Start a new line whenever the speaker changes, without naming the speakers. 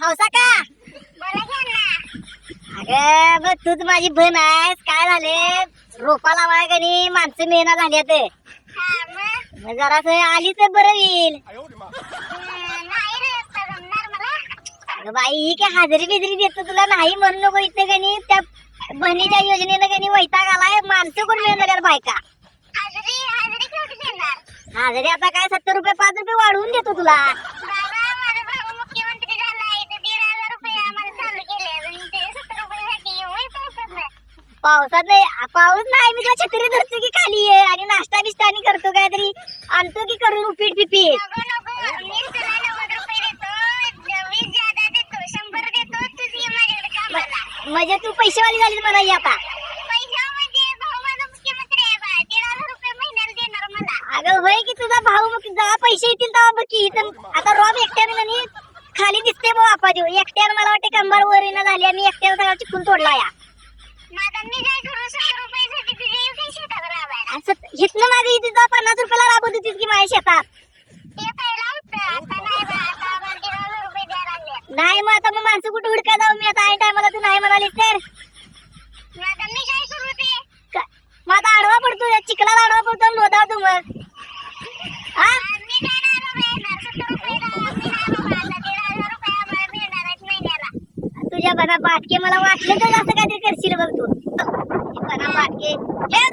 हौसा का अगं बघ तूच माझी बहीण आहेस. काय झाले? रोपा लावाय का नाही? माणसं मेहना झाली आता. मग? जरास आली तर बरं येईल अगं बाई ही काय हाजरी बिजरी देतो तुला? नाही म्हणू नको इथे का नाही. त्या बहिणीच्या योजनेनं का नाही वैताग आलाय? माणसं कोण मिळणार बायका? हाजरी आता काय? सत्तर रुपये पाच रुपये वाढवून देतो तुला. पावसात नाही पाऊस नाही मी तुला छत्री धरतो की खाली आहे आणि नाश्ता आणि करतो काहीतरी. आणतो की करून उपीट पिपीट म्हणजे तू पैसेवाली झाली मला ही आता अगं होय की तुझा भाऊ मग जेव्हा पैसे येतील तेव्हा बघ की. इथं आता रॉब एकट्याने म्हणे खाली दिसते बघ आपा देऊ. एकट्यानं मला वाटते कंबर वर येणं झाली आणि एकट्यानं सगळा चिकून तोडला या. हिथनं मागे इथे जा पन्नास रुपयाला राबवत होतीस की माझ्या शेतात. नाही मग आता मग माणसं कुठे हुडका जाऊ? मी आता आहे टायमाला तू नाही म्हणालीस तर का- मग आता आडवा पडतो या चिखलाला आडवा पडतो आणि लोधावतो मग हा पणा पाटके मला वाटलं तर असं काहीतरी करशील बघ तू. पणा पाटके हे